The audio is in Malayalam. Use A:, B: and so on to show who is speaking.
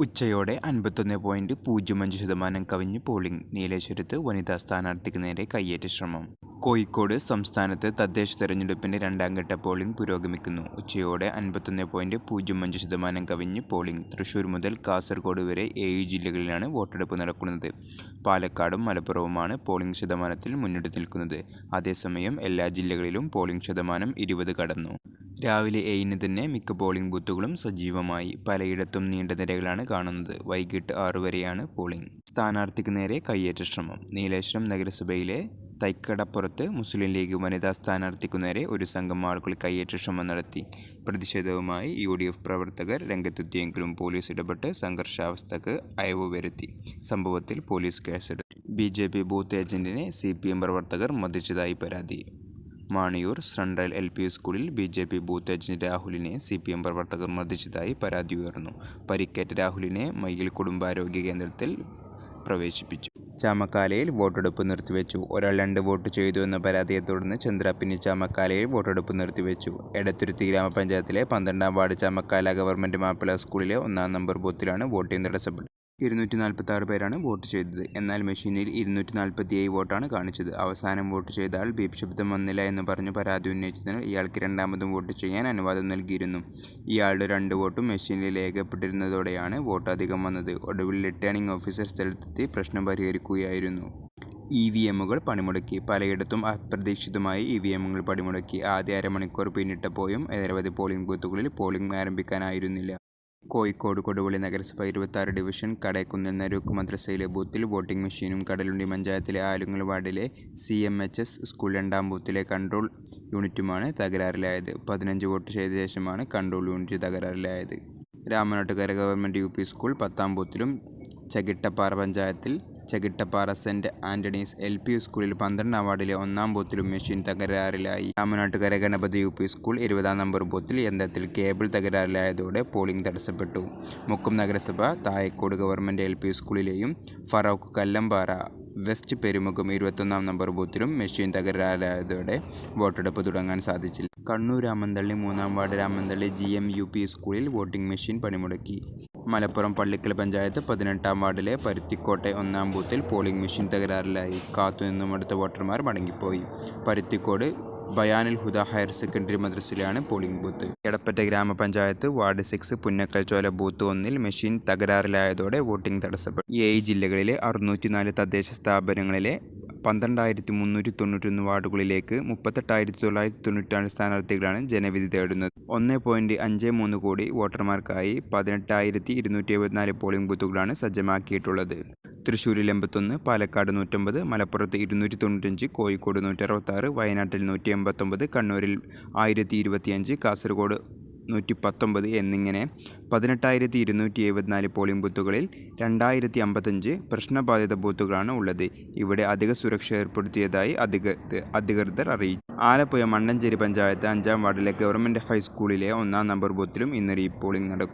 A: ഉച്ചയോടെ അൻപത്തൊന്ന് പോയിന്റ് പൂജ്യം അഞ്ച് ശതമാനം കവിഞ്ഞ് പോളിംഗ് നീലേശ്വരത്ത് വനിതാ സ്ഥാനാർത്ഥിക്ക് നേരെ കയ്യേറ്റ ശ്രമം. കോഴിക്കോട് സംസ്ഥാനത്ത് തദ്ദേശ തെരഞ്ഞെടുപ്പിന്റെ രണ്ടാംഘട്ട പോളിംഗ് പുരോഗമിക്കുന്നു. ഉച്ചയോടെ അൻപത്തൊന്ന് പോയിന്റ് പൂജ്യം അഞ്ച് ശതമാനം കവിഞ്ഞ് പോളിംഗ് തൃശൂർ മുതൽ കാസർഗോഡ് വരെ ഏഴ് ജില്ലകളിലാണ് വോട്ടെടുപ്പ് നടക്കുന്നത്. പാലക്കാടും മലപ്പുറവുമാണ് പോളിംഗ് ശതമാനത്തിൽ മുന്നിട്ട് നിൽക്കുന്നത്. അതേസമയം എല്ലാ ജില്ലകളിലും പോളിംഗ് ശതമാനം ഇരുപത് കടന്നു. രാവിലെ ഏഴിന് തന്നെ മിക്ക പോളിംഗ് ബൂത്തുകളും സജീവമായി. പലയിടത്തും നീണ്ട നിരകളാണ് കാണുന്നത്. വൈകിട്ട് ആറു വരെയാണ് പോളിംഗ് സ്ഥാനാർത്ഥിക്ക് നേരെ കയ്യേറ്റ ശ്രമം. നീലേശ്വരം നഗരസഭയിലെ തൈക്കടപ്പുറത്ത് മുസ്ലിം ലീഗ് വനിതാ സ്ഥാനാർത്ഥിക്കു നേരെ ഒരു സംഘം ആളുകൾ കയ്യേറ്റ ശ്രമം നടത്തി. പ്രതിഷേധവുമായി യു ഡി എഫ് പ്രവർത്തകർ രംഗത്തെത്തിയെങ്കിലും പോലീസ് ഇടപെട്ട് സംഘർഷാവസ്ഥക്ക് അയവ് വരുത്തി. സംഭവത്തിൽ പോലീസ് കേസെടുത്തു. ബി ജെ പി ബൂത്ത് ഏജന്റിനെ സി പി എം പ്രവർത്തകർ മതിച്ചതായി പരാതി. മാണിയൂർ സെൻട്രൽ എൽ പി സ്കൂളിൽ B J P booth agent രാഹുലിനെ സി പി എം പ്രവർത്തകർ മർദ്ദിച്ചതായി പരാതി ഉയർന്നു. പരിക്കേറ്റ രാഹുലിനെ മയ്യിൽ കുടുംബാരോഗ്യ കേന്ദ്രത്തിൽ പ്രവേശിപ്പിച്ചു. ചാമക്കാലയിൽ വോട്ടെടുപ്പ് നിർത്തിവെച്ചു. ഒരാൾ രണ്ട് വോട്ട് ചെയ്തു എന്ന പരാതിയെ തുടർന്ന് ചന്ദ്രാപ്പിനി ചാമക്കാലയിൽ വോട്ടെടുപ്പ് നിർത്തിവെച്ചു. എടത്തുരുത്തി ഗ്രാമപഞ്ചായത്തിലെ പന്ത്രണ്ടാം വാർഡ് ചാമക്കാല ഗവൺമെന്റ് മാപ്പിള സ്കൂളിലെ ഒന്നാം നമ്പർ ബൂത്തിലാണ് വോട്ടിംഗ് തടസ്സപ്പെട്ടത്. ഇരുന്നൂറ്റി നാൽപ്പത്തി ആറ് പേരാണ് വോട്ട് ചെയ്തത്. എന്നാൽ മെഷീനിൽ ഇരുന്നൂറ്റി നാൽപ്പത്തി ഏഴ് വോട്ടാണ് കാണിച്ചത്. അവസാനം വോട്ട് ചെയ്താൽ ബീപ് ശബ്ദം വന്നില്ല എന്ന് പറഞ്ഞ് പരാതി ഉന്നയിച്ചതിനാൽ ഇയാൾക്ക് രണ്ടാമതും വോട്ട് ചെയ്യാൻ അനുവാദം നൽകിയിരുന്നു. ഇയാളുടെ രണ്ട് വോട്ടും മെഷീനിൽ രേഖപ്പെട്ടിരുന്നതോടെയാണ് വോട്ട് അധികം വന്നത്. ഒടുവിൽ റിട്ടേണിംഗ് ഓഫീസർ സ്ഥലത്തെത്തി പ്രശ്നം പരിഹരിക്കുകയായിരുന്നു. E V എമ്മുകൾ പണിമുടക്കി. പലയിടത്തും അപ്രതീക്ഷിതമായി ഇ വി എമ്മുകൾ പണിമുടക്കി. ആദ്യ അരമണിക്കൂർ പിന്നിട്ടപ്പോഴും നിരവധി പോളിംഗ് ബൂത്തുകളിൽ പോളിംഗ് ആരംഭിക്കാനായിരുന്നില്ല. കോഴിക്കോട് കൊടുവള്ളി നഗരസഭ ഇരുപത്താറ് ഡിവിഷൻ കടയക്കുന്നിൽ നരൂക്ക് മദ്രസയിലെ ബൂത്തിൽ വോട്ടിംഗ് മെഷീനും കടലുണ്ടി പഞ്ചായത്തിലെ ആലുങ്ങൽ വാർഡിലെ C M H S school രണ്ടാം ബൂത്തിലെ കൺട്രോൾ യൂണിറ്റുമാണ് തകരാറിലായത്. പതിനഞ്ച് വോട്ട് ചെയ്ത ശേഷമാണ് കൺട്രോൾ യൂണിറ്റ് തകരാറിലായത്. രാമനാട്ടുകര ഗവൺമെന്റ് യു സ്കൂൾ പത്താം ബൂത്തിലും ചകിട്ടപ്പാറ പഞ്ചായത്തിൽ Chakittappara saint Antony's L P സ്കൂളിൽ പന്ത്രണ്ടാം വാർഡിലെ ഒന്നാം ബൂത്തിലും machine തകരാറിലായി. Ramanattukara Ganapathi U P school ഇരുപതാം നമ്പർ ബൂത്തിൽ യന്ത്രത്തിൽ കേബിൾ തകരാറിലായതോടെ പോളിംഗ് തടസ്സപ്പെട്ടു. മുക്കം നഗരസഭ തായക്കോട് ഗവൺമെന്റ് എൽ പി സ്കൂളിലെയും ഫറോക്ക് കല്ലമ്പാറ വെസ്റ്റ് പെരുമുഖം ഇരുപത്തൊന്നാം നമ്പർ ബൂത്തിലും മെഷീൻ തകരാറിലായതോടെ വോട്ടെടുപ്പ് തുടങ്ങാൻ സാധിച്ചില്ല. കണ്ണൂർ രാമന്തള്ളി മൂന്നാം ward Ramanthali G M U P സ്കൂളിൽ വോട്ടിംഗ് മെഷീൻ പണിമുടക്കി. മലപ്പുറം പള്ളിക്കൽ പഞ്ചായത്ത് പതിനെട്ടാം വാർഡിലെ പരുത്തിക്കോട്ടെ ഒന്നാം ബൂത്തിൽ പോളിംഗ് മെഷീൻ തകരാറിലായി. കാത്തുനിന്നും അടുത്ത വോട്ടർമാർ മടങ്ങിപ്പോയി. പരുത്തിക്കോട് ബയാനിൽ ഹുദ ഹയർ സെക്കൻഡറി മദ്രസയിലാണ് പോളിംഗ് ബൂത്ത്. എടപ്പറ്റ ഗ്രാമപഞ്ചായത്ത് ward six Punnakkal Chola booth ഒന്നിൽ മെഷീൻ തകരാറിലായതോടെ വോട്ടിംഗ് തടസ്സപ്പെട്ടു. ഏഴ് ജില്ലകളിലെ അറുന്നൂറ്റിനാല് തദ്ദേശ സ്ഥാപനങ്ങളിലെ പന്ത്രണ്ടായിരത്തി മുന്നൂറ്റി തൊണ്ണൂറ്റൊന്ന് വാർഡുകളിലേക്ക് മുപ്പത്തെട്ടായിരത്തി തൊള്ളായിരത്തി തൊണ്ണൂറ്റാറ് സ്ഥാനാർത്ഥികളാണ് ജനവിധി തേടുന്നത്. ഒന്ന് പോയിന്റ് അഞ്ച് മൂന്ന് കോടി വോട്ടർമാർക്കായി പതിനെട്ടായിരത്തി ഇരുന്നൂറ്റി എഴുപത്തിനാല് പോളിംഗ് ബൂത്തുകളാണ് സജ്ജമാക്കിയിട്ടുള്ളത്. തൃശ്ശൂരിൽ എൺപത്തൊന്ന് പാലക്കാട് നൂറ്റമ്പത് മലപ്പുറത്ത് ഇരുന്നൂറ്റി തൊണ്ണൂറ്റഞ്ച് കോഴിക്കോട് നൂറ്ററുപത്താറ് വയനാട്ടിൽ നൂറ്റി എൺപത്തൊമ്പത് കണ്ണൂരിൽ ആയിരത്തി ഇരുപത്തിയഞ്ച് കാസർഗോഡ് നൂറ്റി പത്തൊമ്പത് എന്നിങ്ങനെ പതിനെട്ടായിരത്തി ഇരുന്നൂറ്റി എഴുപത്തിനാല് പോളിംഗ് ബൂത്തുകളിൽ രണ്ടായിരത്തി അമ്പത്തഞ്ച് പ്രശ്നബാധിത ബൂത്തുകളാണ് ഉള്ളത്. ഇവിടെ അധിക സുരക്ഷ ഏർപ്പെടുത്തിയതായി അധികൃതർ അധികൃതർ അറിയിച്ചു. ആലപ്പുഴ മണ്ണഞ്ചേരി പഞ്ചായത്ത് അഞ്ചാം വാർഡിലെ ഗവൺമെന്റ് ഹൈസ്കൂളിലെ ഒന്നാം നമ്പർ ബൂത്തിലും ഇന്ന് റീപോളിംഗ് നടക്കും.